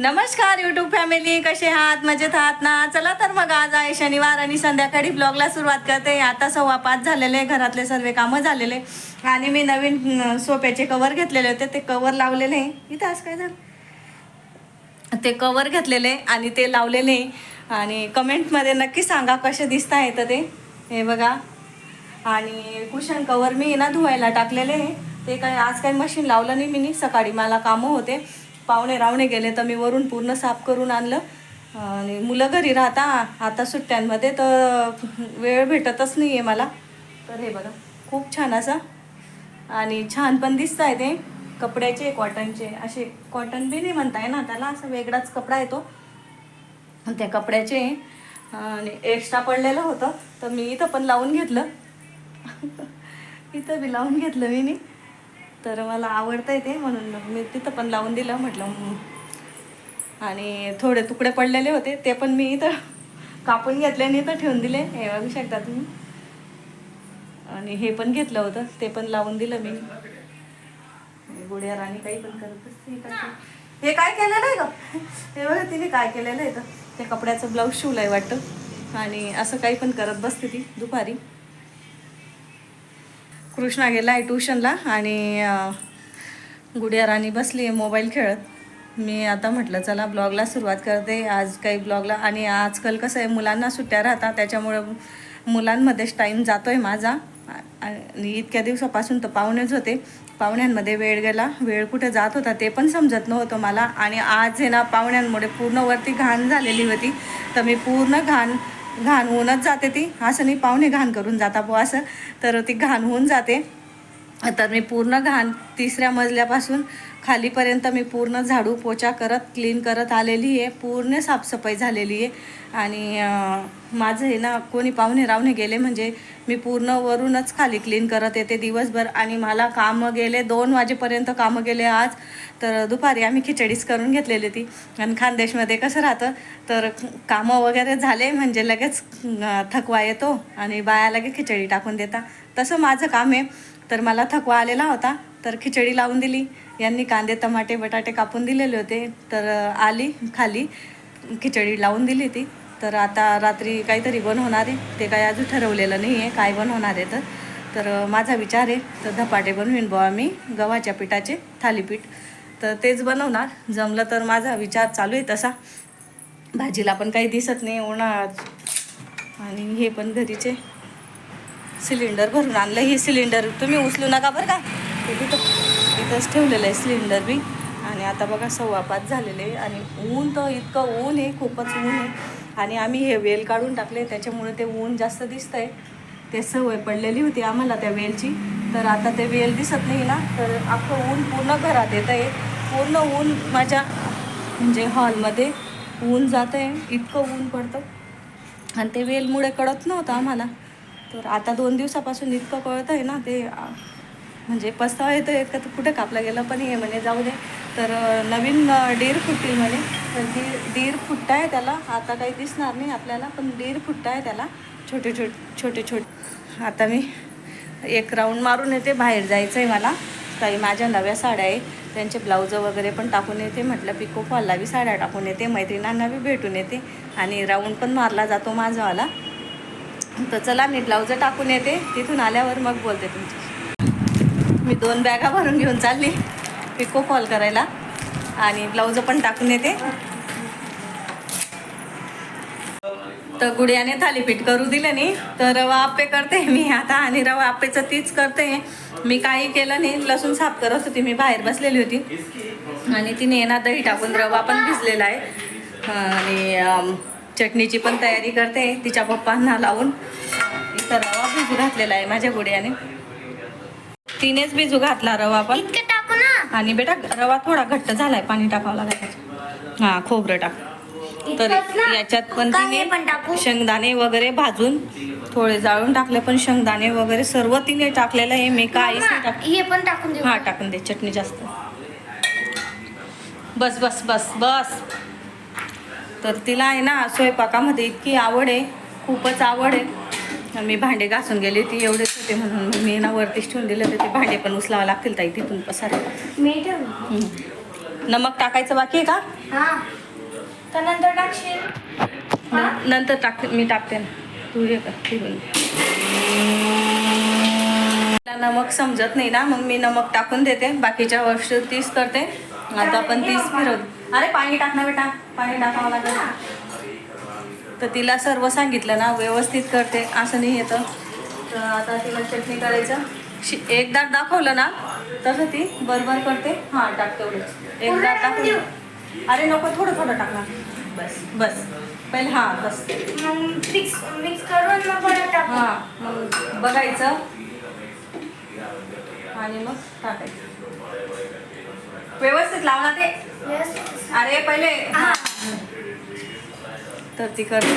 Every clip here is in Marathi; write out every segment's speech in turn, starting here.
नमस्कार युट्यूब फॅमिली कसे आहात? मजेत आहात ना? चला तर मग आज आहे शनिवार आणि संध्याकाळी ब्लॉगला सुरुवात करते. आता सव्वा पाच झालेले घरातले सर्व कामं झालेले. आणि मी नवीन सोप्याचे सोफ्याचे कवर घेतलेले होते. ते कवर लावलेले. इथं आज काय झालं? ते कवर घेतलेले आणि ते लावलेले. आणि कमेंटमध्ये नक्की सांगा कसे दिसत येतं ते. हे बघा. आणि कुशन कवर मी ना धुवायला टाकलेले. ते काय आज काही मशीन लावलं नाही मी सकाळी मला कामं होते. पाहुणे रावणे गेले तर मी वरून पूर्ण साफ करून आणलं. आणि मुलं घरी राहता आता सुट्ट्यांमध्ये तर वेळ भेटतच नाही आहे मला. तर हे बघा खूप छान असं. आणि छान पण दिसत आहे ते. कपड्याचे कॉटनचे असे कॉटन बी नाही म्हणताय ना त्याला असा वेगळाच कपडा येतो. आणि त्या कपड्याचे आणि एक्स्ट्रा पडलेलं होतं. तर मी इथं पण लावून घेतलं. इथं बी लावून घेतलं मी. नाही तर मला आवडतं ते म्हणून मी तिथं पण लावून दिलं म्हटलं आणि थोडे तुकडे पडलेले होते ते पण मी इथं कापून घेतले आणि इथं ठेवून दिले. हे बघू शकता तुम्ही. आणि हे पण घेतलं होतं ते पण लावून दिलं मी. गुड्या राणी काही पण करत असते हे काय हे काय केलेलं आहे का हे बघा तिने काय केलेलं आहे तर ते कपड्याचं ब्लाऊज शिवलंय वाटतं. आणि असं काही पण करत बसते ती दुपारी. कृष्णा गेला आहे ट्युशनला आणि गुडिया राणी बसली आहे मोबाईल खेळत. मी आता म्हटलं चला ब्लॉगला सुरुवात करते. आज काही ब्लॉगला आणि आजकाल कसं आहे मुलांना सुट्ट्या राहतात त्याच्यामुळं मुलांमध्येच टाईम जातो आहे माझा. आणि इतक्या दिवसापासून तर पाहुणेच होते. पाहुण्यांमध्ये वेळ गेला. वेळ कुठे जात होता ते पण समजत नव्हतं मला. आणि आज आहे ना पाहुण्यांमुळे पूर्ण वरती घाण झालेली होती. तर मी पूर्ण घाण घाण होऊनच जाते ती. असं नाही पाहुणे घाण करून जाता बुवा असं. तर ती घाण होऊन जाते. तर मी पूर्ण घाण तिसऱ्या मजल्यापासून खालीपर्यंत मी पूर्ण झाडू पोचा करत क्लीन करत आलेली आहे. पूर्ण साफसफाई झालेली आहे. आणि माझं हे ना कोणी पाहुणे रावणे गेले म्हणजे मी पूर्ण वरूनच खाली क्लीन करत येते दिवसभर. आणि मला कामं गेले दोन वाजेपर्यंत कामं गेले आज. तर दुपारी आम्ही खिचडीच करून घेतलेली ती. आणि खानदेशमध्ये कसं राहतं तर कामं वगैरे झाले म्हणजे लगेच थकवा येतो आणि बाया लगेच खिचडी टाकून देता. तसं माझं काम आहे. तर मला थकवा आलेला होता तर खिचडी लावून दिली. यांनी कांदे टमाटे बटाटे कापून दिलेले होते. तर आली खाली खिचडी लावून दिली ती. तर आता रात्री काहीतरी बनवणार आहे. ते काही अजून ठरवलेलं नाही आहे काय बनवणार आहे तर. तर माझा विचार आहे तर धपाटे बनवीन बुवा मी गव्हाच्या पिठाचे थालीपीठ. तर तेच बनवणार. जमलं तर माझा विचार चालू आहे तसा. भाजीला पण काही दिसत नाही उन्हाळ्यात आणि हे पण घरीचे. सिलेंडर भरून आणलं. हे सिलेंडर तुम्ही उचलू नका बरं का. ते तिथं तिथंच ठेवलेलं आहे सिलेंडर बी. आणि आता बघा सव्वा पाच झालेले आहे. आणि ऊन तर इतकं ऊन आहे खूपच ऊन आहे. आणि आम्ही हे वेल काढून टाकले. त्याच्यामुळे ते ऊन जास्त दिसतं आहे ते सवय पडलेली होती आम्हाला त्या वेलची. तर आता ते वेल दिसत नाही ना तर अख्खं ऊन पूर्ण घरात येतं आहे. पूर्ण ऊन माझ्या म्हणजे हॉलमध्ये ऊन जातं आहे इतकं ऊन पडतं. आणि ते वेलमुळे कळत नव्हतं आम्हाला. तर आता दोन दिवसापासून इतकं कळत आहे ना ते म्हणजे पस्तावा येतो आहे का तर कुठं कापला गेलं पण हे म्हणे जाऊ दे. तर नवीन अ, डीर फुटतील म्हणे. तर डीर डीर फुट्टा आहे त्याला आता काही दिसणार नाही आपल्याला पण डीर फुट्टा आहे त्याला छोटे छोटे छोटे छोटे. आता मी एक राऊंड मारून येते बाहेर जायचं आहे मला. काही माझ्या नव्या साड्या आहे त्यांचे ब्लाऊज वगैरे पण टाकून येते म्हटलं पिको फॉलला बी साड्या टाकून येते मैत्रिणींना बी भेटून येते. आणि राऊंड पण मारला जातो माझावाला तर चला मी ब्लाऊज टाकून येते. तिथून आल्यावर मग बोलते तुमची. मी दोन बॅगा भरून घेऊन चालली. पिको कॉल करायला. आणि ब्लाऊज पण टाकून येते. तर गुडियाने थालीपीठ करू दिलं नाही तर रवा आप्पे करते मी आता. आणि रवा आप्पेचं तीच करते. मी काही केलं नाही. लसूण साफ करत होती. मी बाहेर बसलेली होती. आणि तिने ना दही टाकून रवा पण भिजलेला आहे. आणि चटणीची पण तयारी करते तिच्या पप्पांना लावून. इथं रवा भिजू घातलेला आहे माझ्या गुडियाने. तिनेच भिजू घातला रवा पण. इतके टाकू ना. आणि बेटा रवा थोडा घट्ट झालाय पाणी टाकावं लागेल हां खोबरं टाक. तर? याच्यात पण तिने टाकू? शेंगदाणे वगैरे भाजून थोडे जाळून टाकले पण शेंगदाणे वगैरे सर्व तिने टाकलेलं आहे. मी काहीच हे पण टाकून हा टाकून दे चटणी जास्त. बस बस बस बस. तर तिला आहे ना स्वयंपाकामध्ये इतकी आवड आहे खूपच आवड आहे. मी भांडे घासून गेले ती एवढेच होते म्हणून मी ना वरतीच ठेवून दिले तर ते भांडे पण उचलावं लागतील ताई तिथून पसार. नमक टाकायचं बाकी आहे का? हा. त्यानंतर टाकशील? हा? नंतर टाकते मी टाकते ना. तू हे मला नमक समजत नाही ना मग मी नमक टाकून देते. बाकीच्या वस्तू तीच करते. आता पण तीच फिरवते. अरे पाणी टाक ना बेटा. पाणी टाकावं लागेल. तर तिला सर्व सांगितलं ना व्यवस्थित करते असं नाही येतं. तर आता तिला चटणी करायचं. शि एकदा दाखवलं ना तसं ती बरोबर करते. हां टाक तेवढंच एकदा टाकून. अरे नको थोडं थोडं टाक ना. बस बस. पहिले हां बस. मिक्स मिक्स करून हां मग बघायचं. आणि मग टाकायचं. व्यवस्थित लावणार ते? Yes. अरे पहिले. हा. तर ती करते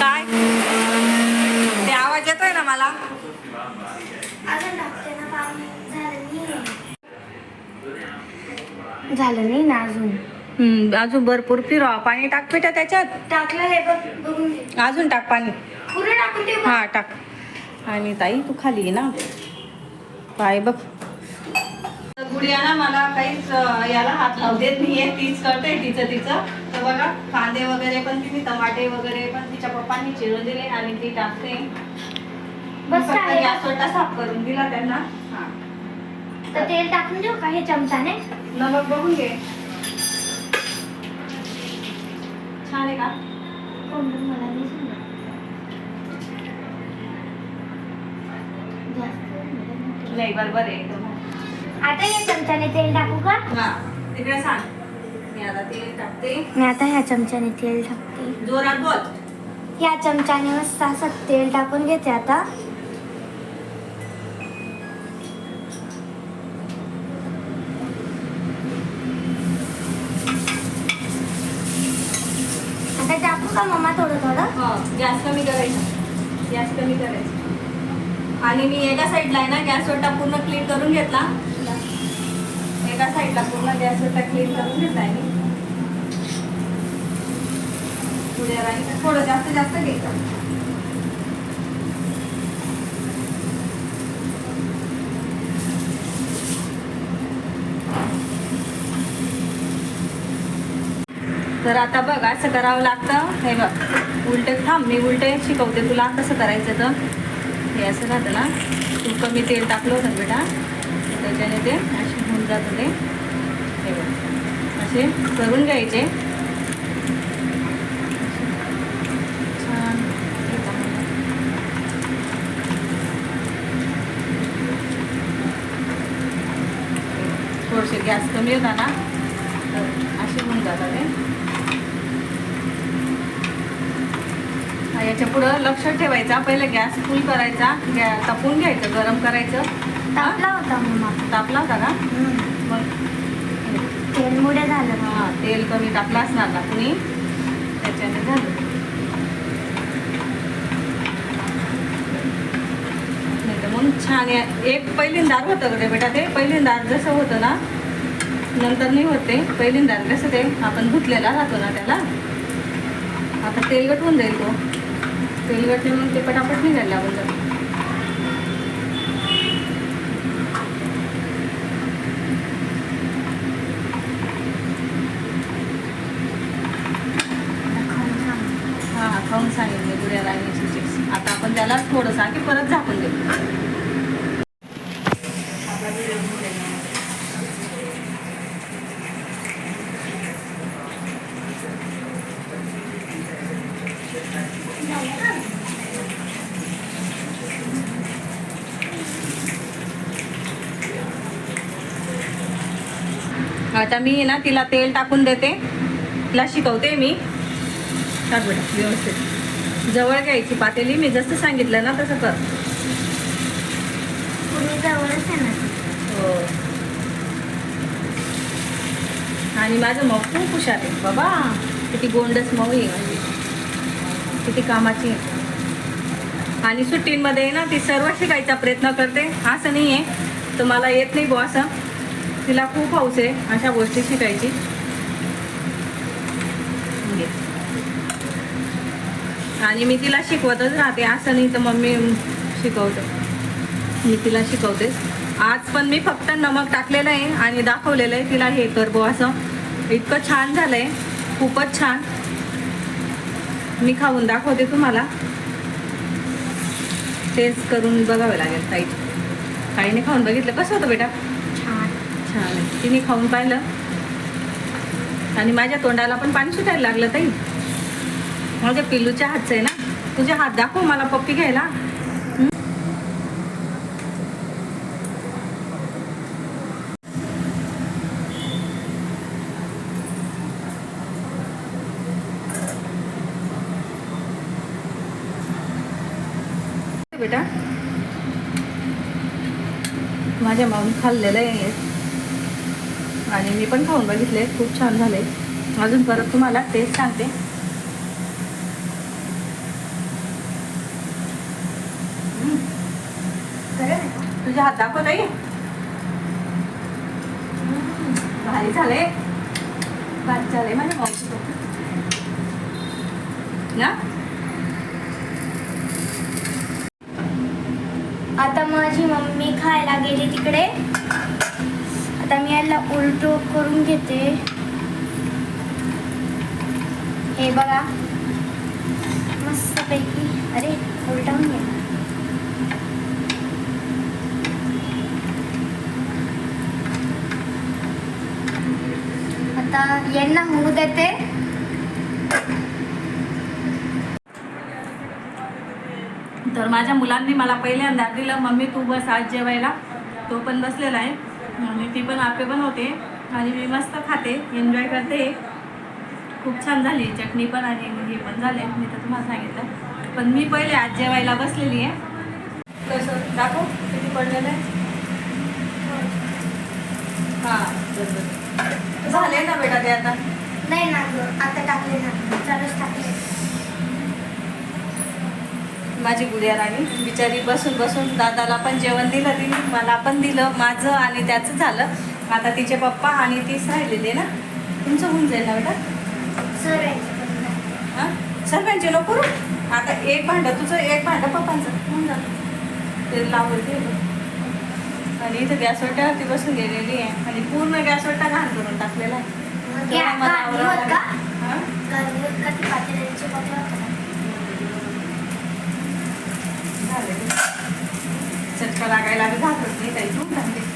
काय? ते आवाज येतोय ना मला? अजून टाकते ना पाणी झालं नाही. झालं नाही ना अजून? हम्म, अजून भरपूर फिरवा. पाणी टाक पिठा त्याच्यात. टाकलं हे बघ अजून टाक पाणी. टाकून. हा टाक. आणि ताई तू खाली ये ना. पाय बघ. गुडिया ना मला काहीच याला हात लावू देत नाहीये. तीच करते तिचं तिचं. तर बघा कांदे वगैरे पण तिने टमाटे वगैरे पण तिच्या पप्पांनी चिरून दिले आणि ती टाकते. बस फक्त आहे. गॅस स्वतः साफ करून दिला त्यांना. हा. तर तेल टाकून देऊ का हे चमचाने? नमक बघून घे. छान आहे का? कोण मला नाही बरोबर आहे आता या चमच्याने तेल टाकू का? हा तिकडे सांग. मी आता तेल टाकते. मी आता ह्या चमच्याने तेल टाकते. जोरात बोल. या चमच्याने मस्त असं तेल टाकून घेते आता. आता टाकू का मम्मा थोडं थोडं हा गॅस कमी करायचा. गॅस कमी करायचा. आणि मी एका साईडला आहे ना गॅसवर पूर्ण क्लीन करून घेतला. एका साईडला पूर्ण गॅसवर क्लीन करून घेतला आहे मी. पुढे राहील थोडं जास्त जास्त घ्यायचं तर आता बघ असं करावं लागतं. हे बघ उलटे थांब मी उलटे शिकवते तुला कसं करायचं तर. हे असं राहतं ना. तू कमी तेल टाकलं होतं बेटा. त्याच्याने ते असे होऊन जात होते. हे बघ. असे करून घ्यायचे. छान थोडेसे गॅस कमी होता ना तर असे होऊन जातात ते याच्या पुढं लक्ष ठेवायचा. पहिले गॅस फुल करायचा. गॅ तापून घ्यायचं गरम करायचं. टाकला होता मम्मा. तापला होता का? मग? तेल मुडे झालं हा तेल कमी टाकलं असणार ना कुणी? त्याच्याने झालं. मग छान एक पहिलींदार होतं रे बेटा ते. पहिलींदार जसं होतं ना नंतर नाही होते पहिलींदार कसं ते आपण धुतलेला राहतो ना त्याला. आता तेलगट होऊन जाईल तो. तेलगटने मग ते पटापट निघायला लागून जातं हा हा खाऊन सांगितले गुड्या राणीची चिप्स आता आपण त्याला थोडंसं आणखी परत झाकून देऊ आता मी ना तिला तेल टाकून देते. तिला शिकवते मी. टाक बेटा व्यवस्थित. जवळ घ्यायची पातेली मी जसं सांगितलं ना तसं कर. हो. आणि माझं मऊ खूप हुशार आहे. बाबा किती गोंडस मऊ आहे. म्हणजे किती कामाची आहे. आणि सुट्टींमध्ये ना ती सर्व शिकायचा प्रयत्न करते. असं नाही आहे तर मला येत नाही बुवा असं. तिला खूप हौस आहे अशा गोष्टी शिकायची. घे. आणि मी तिला शिकवतच राहते. असं नाही तर मम्मी शिकवतो. मी तिला शिकवते. आज पण मी फक्त नमक टाकलेलं आहे आणि दाखवलेलं आहे तिला हे कर बो असं. इतकं छान झालं आहे खूपच छान. मी खाऊन दाखवते तुम्हाला. टेस्ट करून बघावे लागेल ताई. ताईने खाऊन बघितलं. कसं होतं बेटा? छान आहे. तिने खाऊन पाहिलं. आणि माझ्या तोंडाला पण पाणी सुटायला लागलं ताई. माझ्या पिल्लूच्या हातचं आहे ना. तुझे हात दाखव मला पप्पी घ्यायला. बेटा माझ्या माऊन खाल्लेलं आहे. आणि मी पण खाऊन बघितले. खूप छान झाले. अजून परत तुम्हाला टेस्ट सांगते. तुझ्या हात दाखव भारी झाले भारी झाले माझ्या मावशी ना? आता माझी मम्मी खायला गेली तिकडे. याला उलट करून घेते. हे बघा. मस्तपैकी. अरे उलटवून घे आता यांना होऊ देते. तर माझ्या मुलांनी मला पहिल्यांदा दिलं मम्मी तू बस आज जेवायला. तो पण बसलेला आहे. आणि ती पण आपे पण होते. आणि मी मस्त खाते. एन्जॉय करते. खूप छान झाली. चटणी पण आणि हे पण झाले. मी तर तुम्हाला सांगितलं. पण मी पहिले आज जेवायला बसलेली आहे. कसं? दाखव. किती पडलेलं आहे? हां झाले ना बेटा ते आता? नाही ना आता टाकले ना. चालूच टाकले. माझी गुडिया राणी. बिचारी बसून बसून दादाला पण जेवण दिलं तिने मला पण दिलं माझं आणि त्याचं झालं. आता तिचे पप्पा आणि तीच राहिलेले ना? तुमचं होऊन जाईल ना बेटा? सर हां? सर्वांचे नको आता एक भांडं तुझं एक भांडं पप्पांचं. होऊन जातं. ते बघ. आणि इथं गॅसवट्यावरती बसून गेलेली आहे. आणि पूर्ण गॅसवट्टा घाण करून टाकलेला आहे तेव्हा मला आवरावं का लागलं. हां? का ती पातेल्याची पत्र होतं ना? झालं. चटका लागायला बी घाबरत नाही काही तू टाकते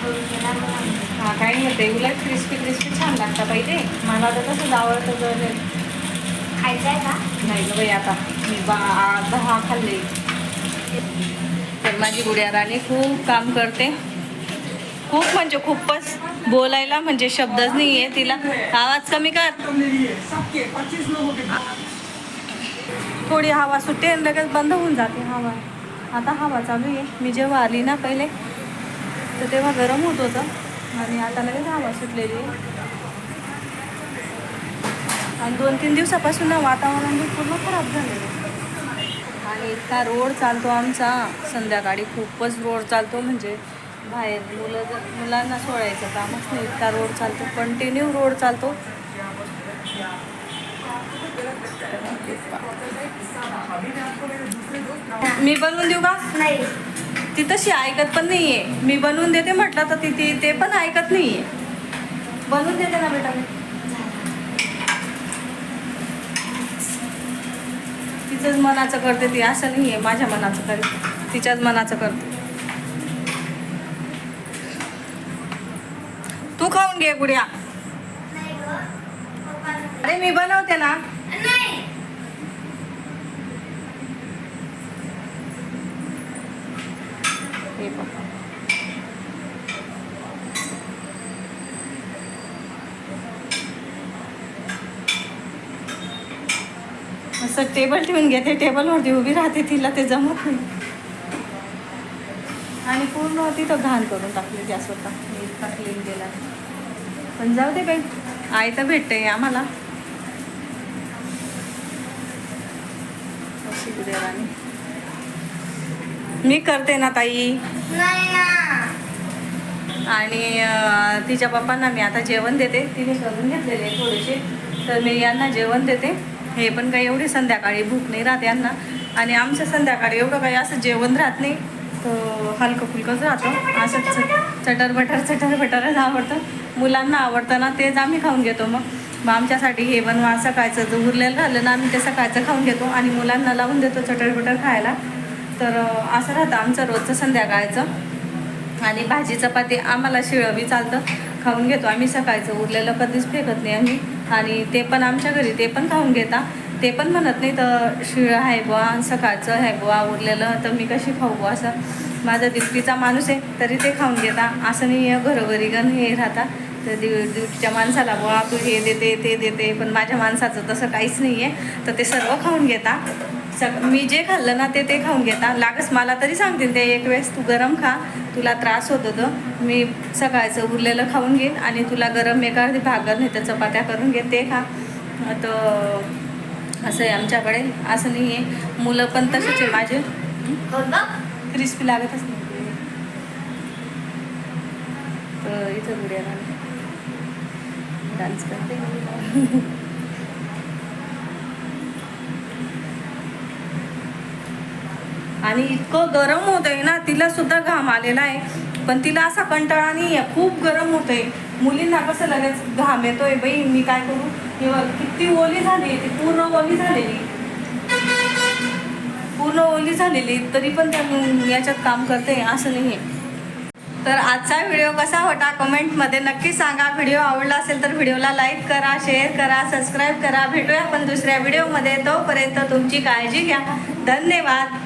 हा, काही नाही ते उलट क्रिस्पी क्रिस्पी छान लागतं पाहिजे मला तर कसं आवडतं जर खायचं आहे का? नाही गं बाई आता मी बा दहा खाल्ले. तर माझी गुड्या राणी खूप काम करते. खूप म्हणजे खूपच. बोलायला म्हणजे शब्दच नाही आहे तिला. आवाज कमी कर. थोडी हवा सुटते लगेच बंद होऊन जाते हवा. आता हवा चालू आहे. मी जेव्हा आली ना पहिले तर तेव्हा गरम होत होतं. आणि आता लगेच हवा सुटलेली आहे. आणि दोन तीन दिवसापासून ना वातावरण बी पूर्ण खराब झालेलं आणि इतका रोड चालतो आमचा. संध्याकाळी खूपच रोड चालतो म्हणजे बाहेर मुलं जर मुलांना सोडायचं कामच नाही इतका रोड चालतो कंटिन्यू रोड चालतो. मी बनवून देऊ का? नाही. ती तशी ऐकत पण नाहीये. मी बनवून देते म्हटलं तर ती ती ते पण ऐकत नाहीये. बनवून देते ना बेटा मी. तिचंच मनाचं करते ती. असं नाहीये. माझ्या मनाचं करते. तिच्याच मनाचं करते तू खाऊन घे गुड्या. अरे मी बनवते ना. असं टेबल ठेवून घेते. टेबलवरती उभी राहते तिला ते जमत नाही. आणि पूर्ण तिथं घाण करून टाकली गॅसवर टाकली. टाकलेली गेला पण जाऊ दे काही आई तर भेटते आम्हाला मी करते ना ताई. नाही ना. आणि तिच्या पप्पांना मी आता जेवण देते. तिने करून घेतलेले आहे थोडेसे. तर मी यांना जेवण देते. हे पण काही एवढी संध्याकाळी भूक नाही राहत यांना. आणि आमचं संध्याकाळी एवढं काही असं जेवण राहत नाही. तर हलकं फुलकंच जातं असं चटर बटर चटर बटरच आवडतं. मुलांना आवडतं ना तेच आम्ही खाऊन घेतो मग. मग आमच्यासाठी हे बनवा सकाळचं जर उरलेलं राहिलं ना आम्ही ते सकाळचं खाऊन घेतो आणि मुलांना लावून देतो चटर बटर खायला. तर असं राहतं आमचं रोजचं संध्याकाळचं. आणि भाजी चपाती आम्हाला शिळं चालतं. खाऊन घेतो आम्ही सकाळचं उरलेलं कधीच फेकत नाही आम्ही. आणि ते पण आमच्या घरी ते पण खाऊन घेता. ते पण म्हणत नाही तर शिळं आहे बुवा सकाळचं आहे बुवा उरलेलं तर मी कशी खाऊ बुवा? असं. माझा ड्युटीचा माणूस आहे तरी ते खाऊन घेता. असं नाही आहे घरोघरी गण हे राहता. तर ड्यु ड्युटीच्या माणसाला बुवा तू हे देते ते देते पण माझ्या माणसाचं तसं काहीच नाही आहे तर ते सर्व खाऊन घेता. सग मी जे खाल्लं ना ते ते खाऊन घेता. लागस मला तरी सांगतील ते एक वेळेस तू गरम खा तुला त्रास होत होतं. मी सकाळचं उरलेलं खाऊन घेईन आणि तुला गरम एखादी भाकर नाही तर चपात्या करून घे ते खा. तर असं आहे आमच्याकडे. असं नाही आहे. मुलं पण तसेच आहे माझे. क्रिस्पी लागतच नाही. तर इथं गुडिया डान्स करते. आणि इतकं गरम होत आहे ना तिला सुद्धा घाम आलेला आहे. पण तिला असा कंटाळा नाही आहे खूप गरम होत आहे मुलींना कसं लगेच घाम येतोय बाई मी काय करू? किंवा बघ, किती ओली झाली ती पूर्ण ओली झालेली. पूर्ण ओली झालेली तरी पण त्या याच्यात काम करते असं नाही तर आजचा व्हिडिओ कसा होता कमेंटमध्ये नक्की सांगा. व्हिडिओ आवडला असेल तर व्हिडिओला लाईक करा शेअर करा सबस्क्राईब करा. भेटूया आपण दुसऱ्या व्हिडिओमध्ये. तोपर्यंत तुमची काळजी घ्या. धन्यवाद.